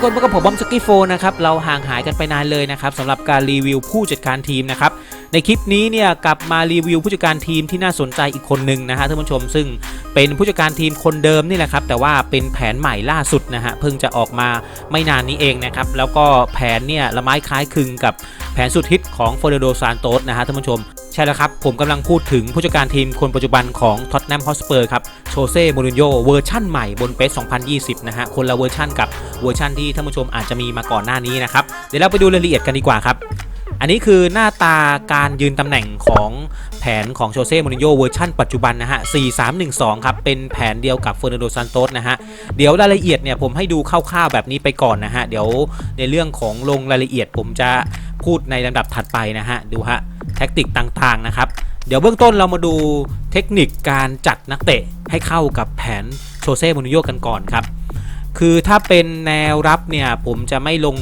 ทุกคนพบกับผมบอมสกี้โฟนะครับ เราห่างหายกันไปนานเลยนะครับสำหรับการรีวิวผู้จัดการทีมนะครับ ในคลิปนี้เนี่ยกลับมารีวิวผู้จัดการทีมที่น่าสนใจอีกคนหนึ่งนะฮะท่านผู้ชม ซึ่งเป็นผู้จัดการทีมคนเดิมนี่แหละครับ แต่ว่าเป็นแผนใหม่ล่าสุดนะฮะเพิ่งจะออกมาไม่นานนี้เองนะครับ แล้วก็แผนเนี่ยละไม้คล้ายคลึงกับแผนสุดฮิตของเฟอร์นันโดซานโตสนะฮะท่านผู้ชมใช่แล้วครับ ผมกำลังพูดถึงผู้จัดการทีมคนปัจจุบันของท็อตแนมฮอสเปอร์ครับ โชเซ่มูรินโญ่เวอร์ชั่นใหม่บนเปส2020 นะฮะ คนละเวอร์ชั่นกับเวอร์ชั่นที่ท่านผู้ชมอาจจะมีมาก่อนหน้านี้นะครับ เดี๋ยวเราไปดูรายละเอียดกันดีกว่าครับ อันนี้คือหน้าตาการยืนตำแหน่งของแผนของโชเซ่มูรินโญ่เวอร์ชั่นปัจจุบันนะฮะ 4312 ครับ เป็นแผนเดียวกับเฟอร์นันโดซานโตสนะฮะ เดี๋ยวรายละเอียดเนี่ยผมให้ดูคร่าวๆแบบนี้ไปก่อนนะฮะ เดี๋ยวในเรื่องของลงรายละเอียดผมจะพูดในลำดับถัดไปนะฮะ ดูฮะ แท็กติกต่างๆนะครับ เดี๋ยวเบื้องต้นเรามาดูเทคนิคการจัดนักเตะให้เข้ากับแผนโชเซ่มูรินโญ่กันก่อนครับ คือถ้าเป็นแนวรับเนี่ยผมจะไม่ลง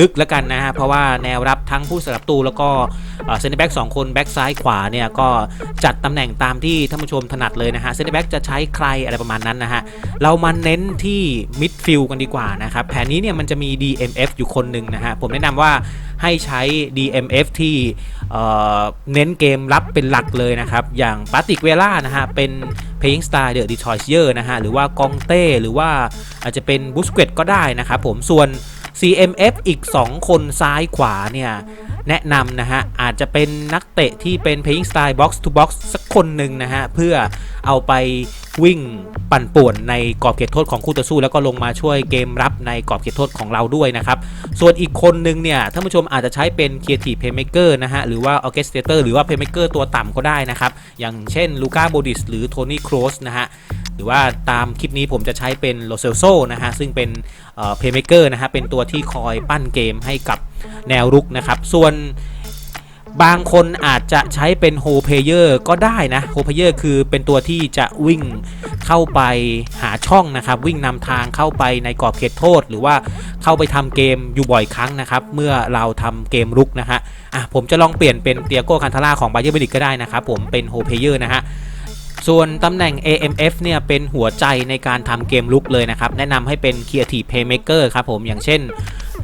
ลึกแล้วกันนะฮะเพราะว่าแนวรับทั้งผู้สลับตูแล้วก็เซนเตอร์แบ็กสองคนแบ็กซ้ายขวาเนี่ยก็จัดตำแหน่งตามที่ท่านผู้ชมถนัดเลยนะฮะเซนเตอร์แบ็กจะใช้ใครอะไรประมาณนั้นนะฮะเรามาเน้นที่มิดฟิลกันดีกว่านะครับแผนนี้เนี่ยมันจะมี DMF อยู่คนหนึ่งนะฮะผมแนะนำว่า ให้ใช้ DMF ที่เเน้นเกมรับเป็นหลักเลยนะครับ อย่างปาติกเวล่านะฮะ เป็น Playing Star เดอะดีทอยเยอร์นะฮะ หรือว่ากองเต้หรือว่าอาจจะเป็นบุสเกตก็ได้นะครับผมส่วน CMF อีก 2 คนซ้ายขวาเนี่ย แนะนำนะฮะ อาจจะเป็นนักเตะที่เป็น playing style box to box สักคนหนึ่งนะฮะ เพื่อเอาไปวิ่งปั่นป่วนในกรอบเขตโทษของคู่ต่อสู้ แล้วก็ลงมาช่วยเกมรับในกรอบเขตโทษของเราด้วยนะครับ ส่วนอีกคนหนึ่งเนี่ยท่านผู้ชมอาจจะใช้เป็น creative playmaker นะฮะ หรือว่า orchestrator หรือว่า playmaker ตัวต่ำก็ได้นะครับ อย่างเช่นลูก้าโบดิสหรือโทนี่ครอสนะฮะหรือว่าตามคลิปนี้ผมจะใช้เป็นโลเซลโซนะฮะ ซึ่งเป็นเพย์เมเกอร์นะฮะ เป็นตัวที่คอยปั้นเกมให้กับ แนวรุกนะครับ ส่วนบางคนอาจจะใช้เป็นโฮเพเยอร์ก็ได้นะโฮเพเยอร์คือเป็นตัวที่จะวิ่งเข้าไปหาช่องนะครับ วิ่งนำทางเข้าไปในกรอบเขตโทษ หรือว่าเข้าไปทำเกมอยู่บ่อยครั้งนะครับ เมื่อเราทำเกมรุกนะฮะอะผมจะลองเปลี่ยนเป็นเตียโก้คันทาร่าของไบเยอร์เบริกก็ได้นะครับผมเป็นโฮเพเยอร์นะฮะ ส่วนตำแหน่ง AMF เนี่ยเป็นหัวใจในการทำเกมลุกเลยนะครับ แนะนำให้เป็น Creative Playmaker ครับผมอย่างเช่น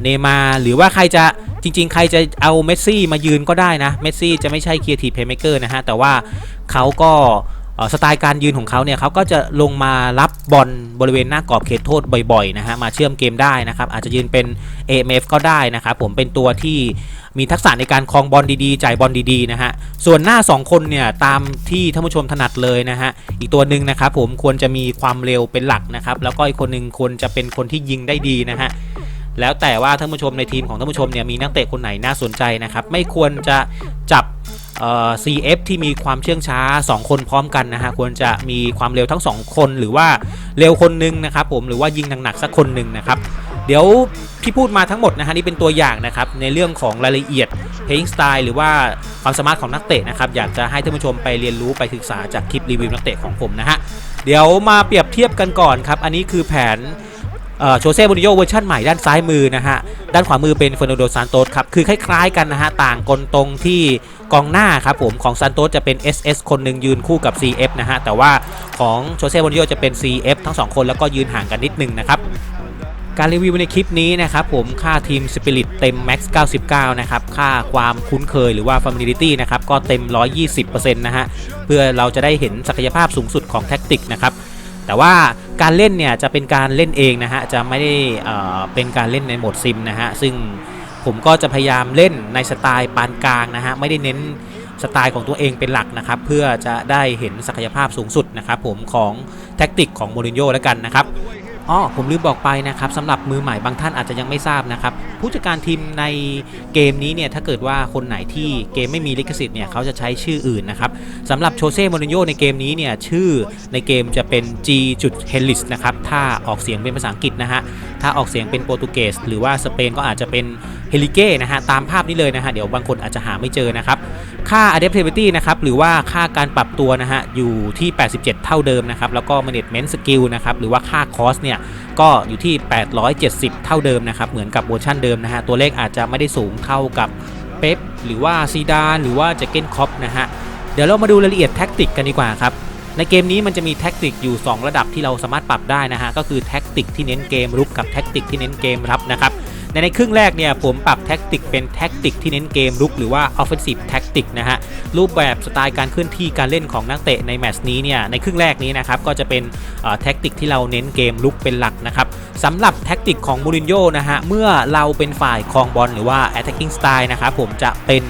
เนมาหรือว่าใครจะจริง ๆ ใครจะเอาเมสซี่มายืนก็ได้นะ เมสซี่จะไม่ใช่ Creative Playmaker นะฮะ แต่ว่าเขาก็ สไตล์การยืนของเขาเนี่ยเขาก็จะลงมารับบอลบริเวณหน้ากรอบเขตโทษบ่อยๆนะฮะมาเชื่อมเกมได้นะครับอาจจะยืนเป็น AMF ก็ได้นะครับผมเป็นตัวที่มีทักษะในการคลองบอลดีๆ จ่ายบอลดีๆนะฮะส่วนหน้า 2 คนเนี่ยตามที่ท่านผู้ชมถนัดเลยนะฮะอีกตัวหนึ่งนะครับผมควรจะมีความเร็วเป็นหลักนะครับแล้วก็อีกคนหนึ่งควรจะเป็นคนที่ยิงได้ดีนะฮะแล้วแต่ว่าท่านผู้ชมในทีมของท่านผู้ชมเนี่ยมีนักเตะคนไหนน่าสนใจนะครับไม่ควรจะจับ CF ที่มีความเชื่องช้า 2 คนพร้อมกันนะฮะควรจะมีความเร็วทั้ง 2 คนหรือว่าเร็วคนหนึงนะครับผมหรือว่ายิงหนักๆสักคนหนึ่งนะครับเดี๋ยวที่พูดมาทั้งหมดนะฮะนี่เป็นตัวอย่างนะครับในเรื่องของรายละเอียด playing style หรือว่าความสามารถของนักเตะนะครับอยากจะให้ท่านผู้ชมไปเรียนรู้ไปศึกษาจากคลิปรีวิวนักเตะของผมนะฮะเดี๋ยวมาเปรียบเทียบกันก่อนครับอันนี้คือแผน โชเซ่บูนิโยเวอร์ชันใหม่ด้านซ้ายมือนะฮะ ด้านขวามือเป็นเฟอร์นันโดซานโตสครับ คือคล้ายๆกันนะฮะ ต่างกลตรงที่กองหน้าครับผม ของซานโตสจะเป็น SS คนหนึ่งยืนคู่กับ CF นะฮะ แต่ว่าของโชเซ่บูนิโยจะเป็น CF ทั้งสองคนแล้วก็ยืนห่างกันนิดนึงนะครับการรีวิวในคลิปนี้นะครับผมค่าทีมสปิริตเต็ม Max 99 นะครับ ค่าความคุ้นเคยหรือว่า Familiarity นะครับ ก็เต็ม 120%นะฮะ เพื่อเราจะได้เห็นศักยภาพสูงสุดของแท็กติกนะครับ แต่ว่าการเล่นเนี่ยจะเป็นการเล่นเองนะฮะจะไม่ได้เอ่อเป็นการเล่นในโหมดซิมนะฮะซึ่งผมก็จะพยายามเล่นในสไตล์ปานกลางนะฮะไม่ได้เน้นสไตล์ของตัวเองเป็นหลักนะครับเพื่อจะได้เห็นศักยภาพสูงสุดนะครับผมของแท็กติกของโมรินโญ่แล้วกันนะครับ อ๋อผมลืมบอกไปนะครับสำหรับมือใหม่บางท่านอาจจะยังไม่ทราบนะครับ ผู้จัดการทีมในเกมนี้เนี่ยถ้าเกิดว่าคนไหนที่เกมไม่มีลิขสิทธิ์เนี่ยเขาจะใช้ชื่ออื่นนะครับสำหรับโชเซ่โมรินโญ่ในเกมนี้เนี่ยชื่อในเกมจะเป็น G จุด h e l i s นะครับถ้าออกเสียงเป็นภาษาอังกฤษนะฮะถ้าออกเสียงเป็นโปรตุเกสหรือว่าสเปนก็อาจจะเป็น ฮลิเก้นะฮะตามภาพนี้เลยนะฮะเดี๋ยวบางคนอาจจะหาไม่เจอนะครับ ค่า adaptability นะครับหรือว่าค่าการปรับตัวนะฮะอยู่ที่ 87 เท่าเดิมนะครับแล้วก็ management skill นะครับหรือว่าค่า cost เนี่ยก็อยู่ที่ 870 เท่าเดิมนะครับเหมือนกับเวอร์ชันเดิมนะฮะตัวเลขอาจจะไม่ได้สูงเท่ากับเป๊ปหรือว่าซีดานหรือว่าเจเกนคอปนะฮะเดี๋ยวเรามาดูรายละเอียดแท็กติกกันดีกว่าครับในเกมนี้มันจะมีแท็กติกอยู่ 2 ระดับที่เราสามารถปรับได้นะฮะก็คือแท็กติกที่เน้นเกมรุกกับแท็กติกที่เน้นเกมรับนะครับ ในในครึ่งแรกเนี่ยผมปรับแท็กติกเป็นแท็กติกที่เน้นเกมรุกหรือว่า offensive tactic นะฮะรูปแบบสไตล์การเคลื่อนที่การเล่นของนักเตะในแมตช์นี้เนี่ยในครึ่งแรกนี้นะครับก็จะเป็นแท็กติกที่เราเน้นเกมลุกเป็นหลักนะครับสำหรับแท็กติกของมูรินโญ่นะฮะเมื่อเราเป็นฝ่ายครองบอลหรือว่า attacking style นะครับผมจะเป็น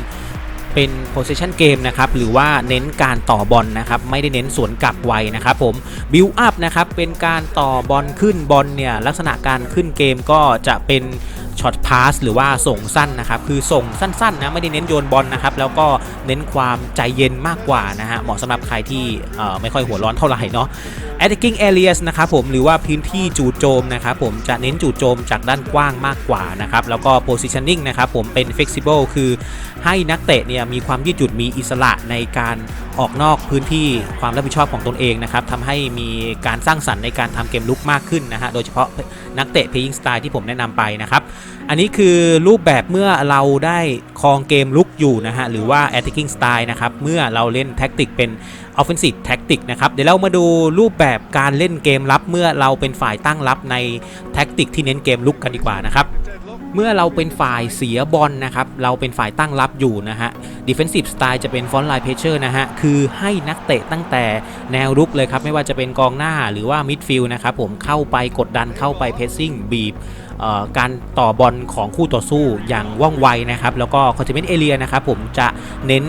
เป็น possession game นะครับหรือว่าเน้นการต่อบอลนะครับไม่ได้เน้นสวนกลับไวนะครับผม build up นะครับเป็นการต่อบอลขึ้นบอลเนี่ยลักษณะการขึ้นเกมก็จะเป็น ช็อตพาสหรือว่าส่งสั้นนะครับ คือส่งสั้นๆนะไม่ได้เน้นโยนบอลนะครับ แล้วก็เน้นความใจเย็นมากกว่านะฮะเหมาะสำหรับใครที่ไม่ค่อยหัวร้อนเท่าไหร่เนาะ attacking areas นะครับผมหรือว่าพื้นที่จู่โจมนะครับผมจะเน้นจู่โจมจากด้านกว้างมากกว่านะครับแล้วก็ positioning นะครับผมเป็น flexible คือให้นักเตะเนี่ยมีความยืดหยุ่นมีอิสระในการออกนอกพื้นที่ความรับผิดชอบของตนเองนะครับทำให้มีการสร้างสรรค์ในการทำเกมลุกมากขึ้นนะฮะโดยเฉพาะนักเตะ playing style ที่ผมแนะนำไปนะครับอันนี้คือรูปแบบเมื่อเราได้ครองเกมลุกอยู่นะฮะหรือว่า attacking style นะครับเมื่อเราเล่นแท็กติกเป็น offensive tactic นะครับเดี๋ยวเรามาดูรูปแบบการเล่นเกมรับ เมื่อเราเป็นฝ่ายตั้งรับในแท็กติกที่เน้นเกมลุกกันดีกว่านะครับเมื่อเราเป็นฝ่ายเสียบอลนะครับ เราเป็นฝ่ายตั้งรับอยู่นะฮะ defensive style จะเป็น front line pressure นะฮะ คือให้นักเตะตั้งแต่แนวรุกเลยครับ ไม่ว่าจะเป็นกองหน้าหรือว่า midfield นะครับผมเข้าไปกดดันเข้าไป pressing บีบการต่อบอลของคู่ต่อสู้อย่างว่องไวนะครับ แล้วก็ containment area นะครับผมจะเน้น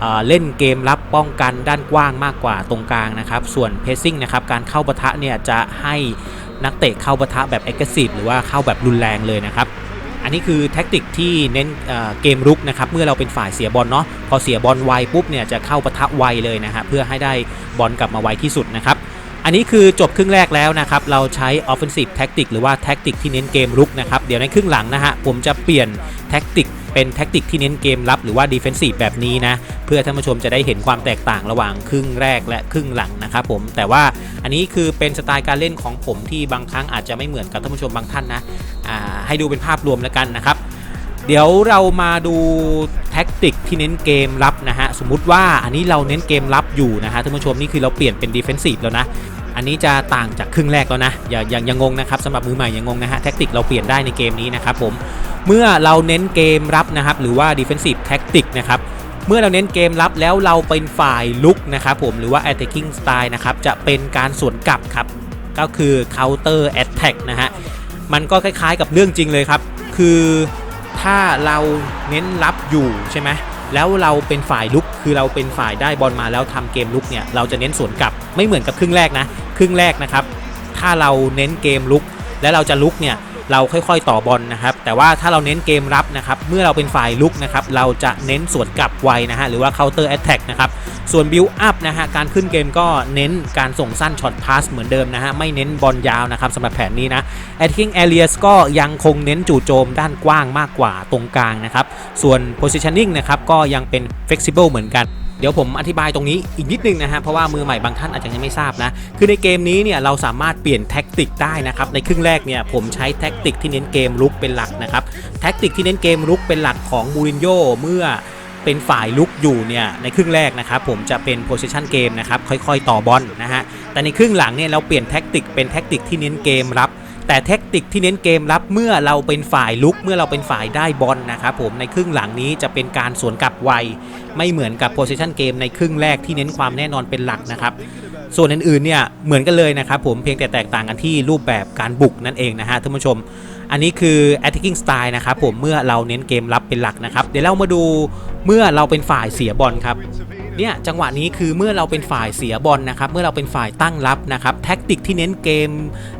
เเล่นเกมรับป้องกันด้านกว้างมากกว่าตรงกลางนะครับ ส่วนเพซซิ่งนะครับการเข้าปะทะเนี่ยจะให้นักเตะเข้าปะทะแบบเอ็กซ์ซีฟหรือว่าเข้าแบบรุนแรงเลยนะครับ อันนี้คือแท็กติกที่เน้นเเกมรุกนะครับเมื่อเราเป็นฝ่ายเสียบอลเนาะพอเสียบอลไวปุ๊บเนี่ยจะเข้าปะทะไวเลยนะฮะเพื่อให้ได้บอลกลับมาไวที่สุดนะครับ อันนี้คือจบครึ่งแรกแล้วนะครับ เราใช้ offensive tactic หรือว่า tactic ที่เน้นเกมรุกนะครับ เดี๋ยวในครึ่งหลังนะฮะ ผมจะเปลี่ยน tactic เป็น tactic ที่เน้นเกมรับหรือว่า defensive แบบนี้นะ เพื่อท่านผู้ชมจะได้เห็นความแตกต่างระหว่างครึ่งแรกและครึ่งหลังนะครับผมแต่ว่าอันนี้คือเป็นสไตล์การเล่นของผมที่บางครั้งอาจจะไม่เหมือนกับท่านผู้ชมบางท่านนะอ่าให้ดูเป็นภาพรวมแล้วกันนะครับเดี๋ยวเรามาดูแท็กติกที่เน้นเกมรับนะฮะ สมมุติว่าอันนี้เราเน้นเกมรับอยู่นะฮะท่านผู้ชมนี่คือเราเปลี่ยนเป็น defensive แล้วนะ อันนี้จะต่างจากครึ่งแรกแล้วนะ อย่าอย่างย่างงงนะครับสำหรับมือใหม่อย่างงงนะฮะแท็กติกเราเปลี่ยนได้ในเกมนี้นะครับผมเมื่อเราเน้นเกมรับนะครับหรือว่า defensive tactic นะครับเมื่อเราเน้นเกมรับแล้วเราเป็นฝ่ายลุกนะครับผมหรือว่า attacking style นะครับจะเป็นการสวนกลับครับก็คือ counter attack นะฮะมันก็คล้ายๆกับเรื่องจริงเลยครับ คือถ้าเราเน้นรับอยู่ใช่ไหม แล้วเราเป็นฝ่ายลุกคือเราเป็นฝ่ายได้บอลมาแล้วทำเกมลุกเนี่ยเราจะเน้นสวนกลับไม่เหมือนกับครึ่งแรกนะ ครึ่งแรกนะครับ ถ้าเราเน้นเกมลุก แล้วเราจะลุกเนี่ย เราค่อยๆต่อบอลนะครับ แต่ว่าถ้าเราเน้นเกมรับนะครับ เมื่อเราเป็นฝ่ายลุกนะครับ เราจะเน้นสวนกลับไวนะฮะ หรือว่า counter attack นะครับ ส่วน build up นะฮะ การขึ้นเกมก็เน้นการส่งสั้นช็อตพาสเหมือนเดิมนะฮะ ไม่เน้นบอลยาวนะครับสำหรับแผนนี้นะ attacking areas ก็ยังคงเน้นจู่โจมด้านกว้างมากกว่าตรงกลางนะครับ ส่วน positioning นะครับ ก็ยังเป็น flexible เหมือนกัน เดี๋ยวผมอธิบายตรงนี้อีกนิดนึงนะฮะเพราะว่ามือใหม่บางท่านอาจจะยังไม่ทราบนะคือในเกมนี้เนี่ยเราสามารถเปลี่ยนแท็กติกได้นะครับในครึ่งแรกเนี่ยผมใช้แท็กติกที่เน้นเกมลุกเป็นหลักนะครับแท็กติกที่เน้นเกมลุกเป็นหลักของมูรินโญ่เมื่อเป็นฝ่ายลุกอยู่เนี่ยในครึ่งแรกนะครับผมจะเป็น position game นะครับค่อยๆ ต่อบอลนะฮะแต่ในครึ่งหลังเนี่ยเราเปลี่ยนแท็กติกเป็นแท็กติกที่เน้นเกมรับ แต่แท็กติกที่เน้นเกมรับเมื่อเราเป็นฝ่ายลุกเมื่อเราเป็นฝ่ายได้บอลนะครับผมในครึ่งหลังนี้จะเป็นการสวนกลับไว ไม่เหมือนกับ position game ในครึ่งแรกที่เน้นความแน่นอนเป็นหลักนะครับส่วนอื่นๆเนี่ยเหมือนกันเลยนะครับผมเพียงแต่แตกต่างกันที่รูปแบบการบุกนั่นเองนะฮะท่านผู้ชม อันนี้คือ attacking style นะครับผมเมื่อเราเน้นเกมรับเป็นหลักนะครับเดี๋ยวเรามาดูเมื่อเราเป็นฝ่ายเสียบอลครับ เนี่ยจังหวะนี้คือเมื่อเราเป็นฝ่ายเสียบอลนะครับ เมื่อเราเป็นฝ่ายตั้งรับนะครับแท็กติกที่เน้นเกม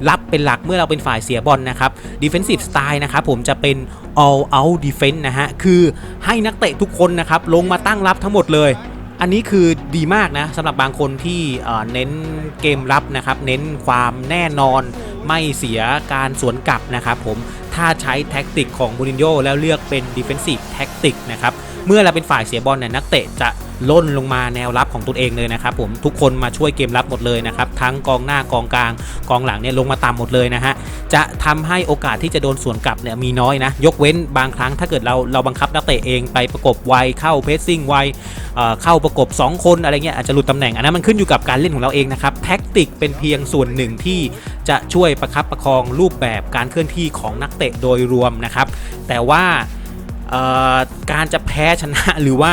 รับเป็นหลักเมื่อเราเป็นฝ่ายเสียบอลนะครับ defensive style นะครับผมจะเป็น all out defense นะฮะคือให้นักเตะทุกคนนะครับลงมาตั้งรับทั้งหมดเลยอันนี้คือดีมากนะสำหรับบางคนที่เน้นเกมรับนะครับ เน้นความแน่นอนไม่เสียการสวนกลับนะครับผมถ้าใช้แท็กติกของมูรินโญ่แล้วเลือกเป็น defensive tactic นะครับ เมื่อเราเป็นฝ่ายเสียบอลเนี่ยนักเตะจะล่นลงมาแนวรับของตัวเองเลยนะครับผมทุกคนมาช่วยเกมรับหมดเลยนะครับทั้งกองหน้ากองกลาง กองหลังเนี่ยลงมาต่ำหมดเลยนะฮะจะทำให้โอกาสที่จะโดนสวนกลับเนี่ยมีน้อยนะ ยกเว้นบางครั้งถ้าเกิดเราเราบังคับนักเตะเองไปประกบไวเข้าเพสซิ่งไวเอ่อเข้าประกบ 2 คนอะไรเงี้ยอาจจะหลุดตำแหน่งอันนั้นมันขึ้นอยู่กับการเล่นของเราเองนะครับแท็กติกเป็นเพียงส่วนหนึ่งที่จะช่วยประคับประคองรูปแบบการเคลื่อนที่ของนักเตะโดยรวมนะครับแต่ว่า การจะแพ้ชนะหรือว่า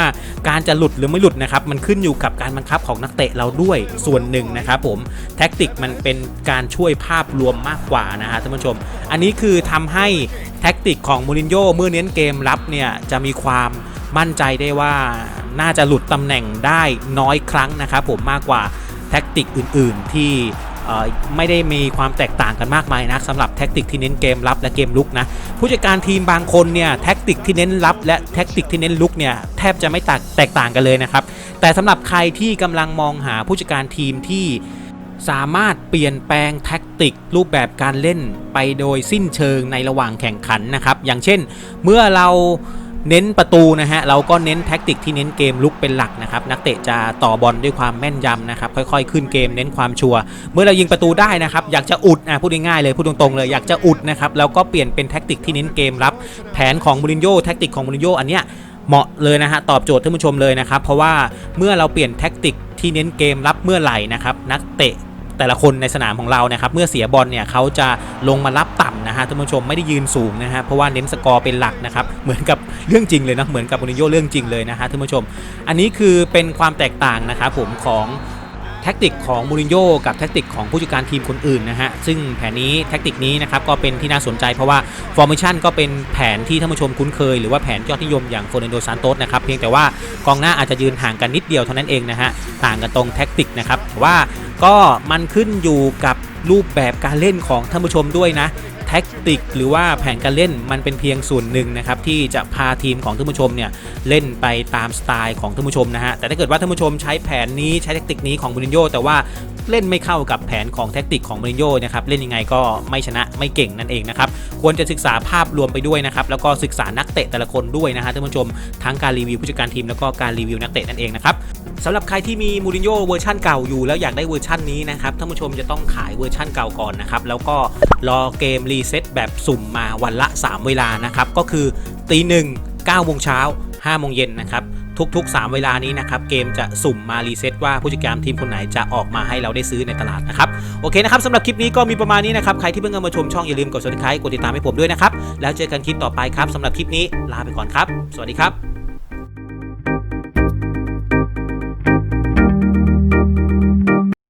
การจะหลุดหรือไม่หลุดนะครับมันขึ้นอยู่กับการบังคับของนักเตะเราด้วยส่วนหนึ่งนะครับผมแท็กติกมันเป็นการช่วยภาพรวมมากกว่านะฮะท่านผู้ชม อันนี้คือทำให้แท็กติกของมูรินโญ่เมื่อเน้นเกมรับเนี่ยจะมีความมั่นใจได้ว่าน่าจะหลุดตำแหน่งได้น้อยครั้งนะครับผมมากกว่าแท็กติกอื่น ๆ ที่ ไม่ได้มีความแตกต่างกันมากมายนะสำหรับแท็กติกที่เน้นเกมรับและเกมลุกนะผู้จัดการทีมบางคนเนี่ยแท็กติกที่เน้นรับและแท็กติกที่เน้นลุกเนี่ยแทบจะไม่แตกแตกต่างกันเลยนะครับแต่สำหรับใครที่กำลังมองหาผู้จัดการทีมที่สามารถเปลี่ยนแปลงแท็กติกรูปแบบการเล่นไปโดยสิ้นเชิงในระหว่างแข่งขันนะครับ อย่างเช่น เมื่อเรา เน้นประตูนะฮะเราก็เน้นแท็กติกที่เน้นเกมลุกเป็นหลักนะครับนักเตะจะต่อบอลด้วยความแม่นยำนะครับค่อยๆ ขึ้นเกมเน้นความชัวร์เมื่อเรายิงประตูได้นะครับอยากจะอุดอะพูดง่ายๆเลยพูดตรงๆเลยอยากจะอุดนะครับแล้วก็เปลี่ยนเป็นแท็กติกที่เน้นเกมรับ แผนของมูรินโญ่แท็กติกของมูรินโญ่อันเนี้ยเหมาะเลยนะฮะตอบโจทย์ท่านผู้ชมเลยนะครับเพราะว่าเมื่อเราเปลี่ยนแท็กติกที่เน้นเกมรับเมื่อไหร่นะครับนักเตะ แต่ละคนในสนามของเรานะครับเมื่อเสียบอลเนี่ยเขาจะลงมารับต่ำนะฮะท่านผู้ชมไม่ได้ยืนสูงนะฮะเพราะว่าเน้นสกอร์เป็นหลักนะครับเหมือนกับเรื่องจริงเลยนะเหมือนกับมูรินโญ่เรื่องจริงเลยนะฮะท่านผู้ชม อันนี้คือเป็นความแตกต่างนะครับผมของแท็กติกของมูรินโญ่กับแท็กติกของผู้จัดการทีมคนอื่นนะฮะ ซึ่งแผนนี้แท็กติกนี้นะครับก็เป็นที่น่าสนใจเพราะว่าฟอร์เมชันก็เป็นแผนที่ท่านผู้ชมคุ้นเคย หรือว่าแผนยอดนิยมอย่างโฟเนโดซานโตสนะครับ เพียงแต่ว่ากองหน้าอาจจะยืนห่างกันนิดเดียวเท่านั้นเองนะฮะ ต่างกันตรงแท็กติกนะครับแต่ว่า ก็มันขึ้นอยู่กับรูปแบบการเล่นของท่านผู้ชมด้วยนะแท็กติกหรือว่าแผนการเล่นมันเป็นเพียงส่วนหนึ่งนะครับที่จะพาทีมของท่านผู้ชมเนี่ยเล่นไปตามสไตล์ของท่านผู้ชมนะฮะแต่ถ้าเกิดว่าท่านผู้ชมใช้แผนนี้ใช้แท็กติกนี้ของมูรินโญ่แต่ว่าเล่นไม่เข้ากับแผนของแท็กติกของมูรินโญ่นะครับเล่นยังไงก็ไม่ชนะไม่เก่งนั่นเองนะครับควรจะศึกษาภาพรวมไปด้วยนะครับแล้วก็ศึกษานักเตะแต่ละคนด้วยนะฮะท่านผู้ชมทั้งการรีวิวผู้จัดการทีมแล้วก็การรีวิวนักเตะนั่นเองนะครับ สำหรับใครที่มีมูรินโญ่เวอร์ชั่นเก่าอยู่ แล้วอยากได้เวอร์ชั่นนี้นะครับท่านผู้ชมจะต้องขายเวอร์ชั่นเก่าก่อนนะครับแล้วก็รอเกมรีเซ็ตแบบสุ่มมาวันละ 3 เวลานะครับก็คือตีหนึ่ง9โมงเช้า5โมงเย็นนะครับทุกๆ 3 เวลานี้นะครับเกมจะสุ่มมารีเซ็ตว่าผู้จัดการทีมคนไหนจะออกมาให้เราได้ซื้อในตลาดนะครับโอเคนะครับสำหรับคลิปนี้ก็มีประมาณนี้นะครับใครที่เพิ่งเข้ามาชมช่องอย่าลืมกด subscribe กดติดตามให้ผมด้วยนะครับแล้วเจอกันคลิปต่อไปครับสำหรับคลิปนี้ลาไปก่อนครับ สวัสดีครับ